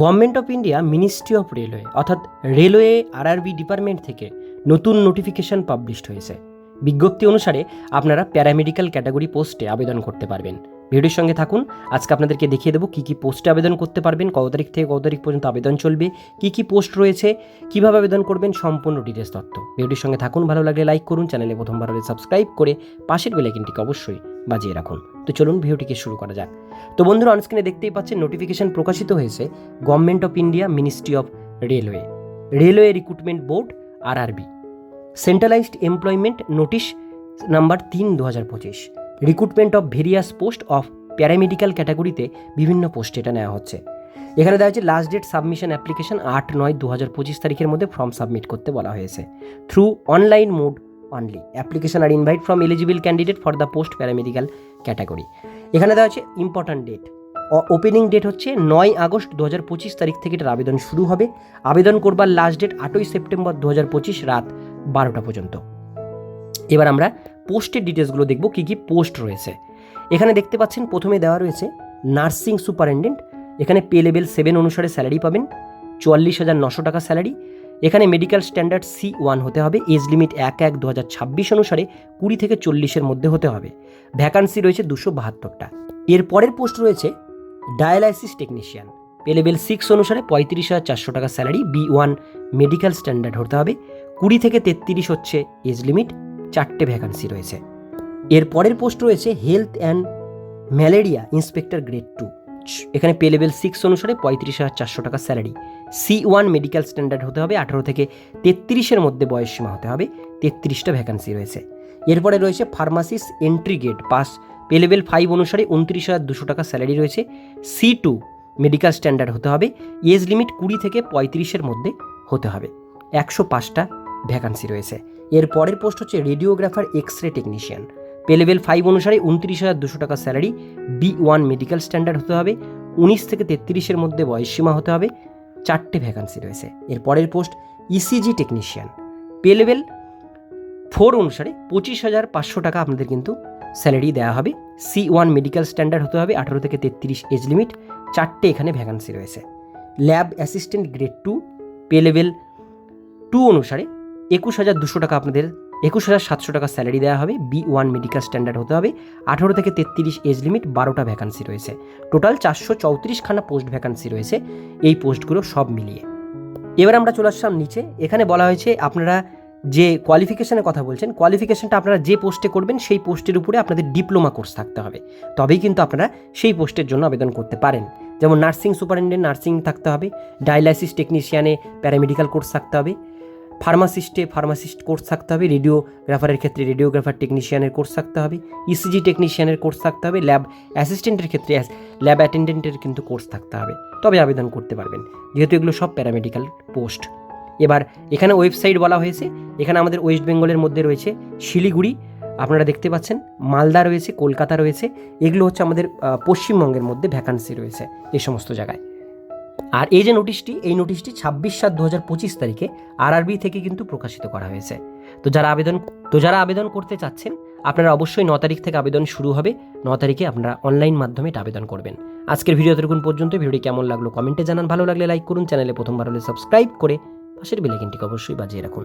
Government of India ministry of railway railway RRB RRB department থেকে নতুন notification published হয়েছে। বিজ্ঞপ্তি অনুসারে আপনারা প্যারামেডিক্যাল ক্যাটাগরি পোস্টে আবেদন করতে পারবেন। ভিডিওর সঙ্গে থাকুন। আজকে আপনাদেরকে দেখিয়ে দেবো কী কী পোস্টে আবেদন করতে পারবেন, কত তারিখ থেকে কত তারিখ পর্যন্ত আবেদন চলবে, কী কী পোস্ট রয়েছে, কীভাবে আবেদন করবেন, সম্পূর্ণ ডিটেলস তথ্য। ভিডিওর সঙ্গে থাকুন, ভালো লাগলে লাইক করুন, চ্যানেলে প্রথমবার হলে সাবস্ক্রাইব করে পাশের বেলাইকিনটিকে অবশ্যই বাজিয়ে রাখুন। তো চলুন ভিডিওটিকে শুরু করা যাক। তো বন্ধুরা অনস্ক্রিনে দেখতেই পাচ্ছেন নোটিফিকেশন প্রকাশিত হয়েছে government of India ministry of railway railway recruitment board RRB centralised employment notice number তিন দু হাজার পঁচিশ recruitment of various post of paramedical ক্যাটাগরিতে বিভিন্ন পোস্টে এটা নেওয়া হচ্ছে। এখানে দেওয়া হচ্ছে লাস্ট ডেট সাবমিশন অ্যাপ্লিকেশন আট নয় দু হাজার পঁচিশ তারিখের মধ্যে ফর্ম সাবমিট করতে বলা হয়েছে। Through online mode only application R invite from eligible candidate for the post paramedical category এখানে দেওয়া হচ্ছে ইম্পর্ট্যান্ট ডেট ওপেনিং ডেট হচ্ছে নয় আগস্ট দু হাজার পঁচিশ তারিখ থেকে এটার আবেদন শুরু হবে। আবেদন করবার লাস্ট ডেট আটই সেপ্টেম্বর দু হাজার পঁচিশ রাত বারোটা পর্যন্ত। এবার আমরা পোস্টের ডিটেলসগুলো দেখব কী কী পোস্ট রয়েছে। এখানে দেখতে পাচ্ছেন প্রথমে দেওয়া রয়েছে নার্সিং সুপারিনটেন্ডেন্ট এখানে পে লেভেল সেভেন অনুসারে স্যালারি পাবেন, চুয়াল্লিশ হাজার নশো টাকা স্যালারি এখানে মেডিকেল স্ট্যান্ডার্ড সি ওয়ান হতে হবে এজ লিমিট এক এক দু হাজার ছাব্বিশ অনুসারে কুড়ি থেকে চল্লিশের মধ্যে হতে হবে। ভ্যাকান্সি রয়েছে দুশো বাহাত্তরটা। এর পরের পোস্ট রয়েছে dialysis technician pay level six অনুসারে পঁয়ত্রিশ হাজার চারশো টাকা salary B one medical standard হতে হবে, কুড়ি থেকে তেত্রিশ হচ্ছে এজ লিমিট চারটে ভ্যাকান্সি রয়েছে। এর পরের পোস্ট রয়েছে health and malaria inspector grade two এখানে পে লেভেল সিক্স অনুসারে পঁয়ত্রিশ হাজার চারশো টাকা salary C one medical standard হতে হবে, আঠারো থেকে তেত্রিশের মধ্যে বয়স সীমা হতে হবে, তেত্রিশটা ভ্যাকান্সি রয়েছে। এরপরে রয়েছে pharmacist entry gate pass pay level five অনুসারে উনত্রিশ হাজার দুশো টাকা স্যালারি রয়েছে। সি টু মেডিকেল স্ট্যান্ডার্ড হতে হবে এজ লিমিট কুড়ি থেকে পঁয়ত্রিশের মধ্যে হতে হবে। একশো পাঁচটা ভ্যাকান্সি রয়েছে। এর পরের পোস্ট হচ্ছে radiographer X ray technician pay level five অনুসারে উনত্রিশ হাজার দুশো টাকা salary B one medical standard হতে হবে, উনিশ থেকে তেত্রিশের মধ্যে বয়সসীমা হতে হবে, চারটে ভ্যাকান্সি রয়েছে। এর পরের post ECG technician pay level four অনুসারে পঁচিশ হাজার পাঁচশো টাকা আপনাদের কিন্তু স্যালারি দেওয়া হবে সি ওয়ান মেডিকেল স্ট্যান্ডার্ড হতে হবে, আঠারো থেকে তেত্রিশ এজ লিমিট চারটে এখানে ভ্যাকান্সি রয়েছে। Lab assistant grade two pay level two অনুসারে একুশ হাজার দুশো টাকা আপনাদের একুশ হাজার সাতশো টাকা স্যালারি দেওয়া হবে। বি ওয়ান মেডিকেল স্ট্যান্ডার্ড হতে হবে। আঠারো থেকে তেত্রিশ এজ লিমিট বারোটা ভ্যাকান্সি রয়েছে। টোটাল চারশো চৌত্রিশখানা পোস্ট ভ্যাকান্সি রয়েছে। এই পোস্টগুলো সব মিলিয়ে। এবার আমরা চলে আসলাম নিচে। এখানে বলা হয়েছে আপনারা যে কোয়ালিফিকেশনের কথা বলছেন কোয়ালিফিকেশনটা আপনারা যে পোস্টে করবেন, সেই পোস্টের উপরে আপনাদের ডিপ্লোমা কোর্স থাকতে হবে। তবেই কিন্তু আপনারা সেই পোস্টের জন্য আবেদন করতে পারেন। যেমন নার্সিং সুপারিনটেন্ডেন্ট নার্সিং থাকতে হবে। ডায়ালাইসিস টেকনিশিয়ানে প্যারামেডিক্যাল কোর্স থাকতে হবে। ফার্মাসিস্টে ফার্মাসিস্ট কোর্স থাকতে হবে রেডিওগ্রাফারের ক্ষেত্রে রেডিওগ্রাফার টেকনিশিয়ানের কোর্স থাকতে হবে ইসিজি টেকনিশিয়ানের কোর্স থাকতে হবে, ল্যাব অ্যাসিস্ট্যান্টের ক্ষেত্রে ল্যাব অ্যাটেন্ডেন্টের কিন্তু কোর্স থাকতে হবে। তবে আবেদন করতে পারবেন, যেহেতু এগুলো সব প্যারামেডিক্যাল পোস্ট। এবার এখানে ওয়েবসাইট বলা হয়েছে, এখানে আমাদের ওয়েস্ট বেঙ্গলের মধ্যে রয়েছে শিলিগুড়ি, আপনারা দেখতে পাচ্ছেন, মালদা রয়েছে, কলকাতা রয়েছে, এগুলো হচ্ছে আমাদের পশ্চিমবঙ্গের মধ্যে ভ্যাকান্সি রয়েছে এই সমস্ত জায়গায়। আর এই যে নোটিশটি, এই নোটিশটি ছাব্বিশ সাত দু হাজার পঁচিশ তারিখে আরআরবি থেকে কিন্তু প্রকাশিত করা হয়েছে। তো যারা আবেদন, তো যারা আবেদন করতে চাচ্ছেন, আপনারা অবশ্যই ন তারিখ থেকে আবেদন শুরু হবে। ন তারিখে আপনারা অনলাইন মাধ্যমে এটা আবেদন করবেন। আজকের ভিডিও ততক্ষণ পর্যন্ত। ভিডিওটি কেমন লাগল কমেন্টে জানান। ভালো লাগলে লাইক করুন। চ্যানেলে প্রথমবার হলে সাবস্ক্রাইব করে পাশের বেলাইকিনটিকে অবশ্যই বাজিয়ে রাখুন।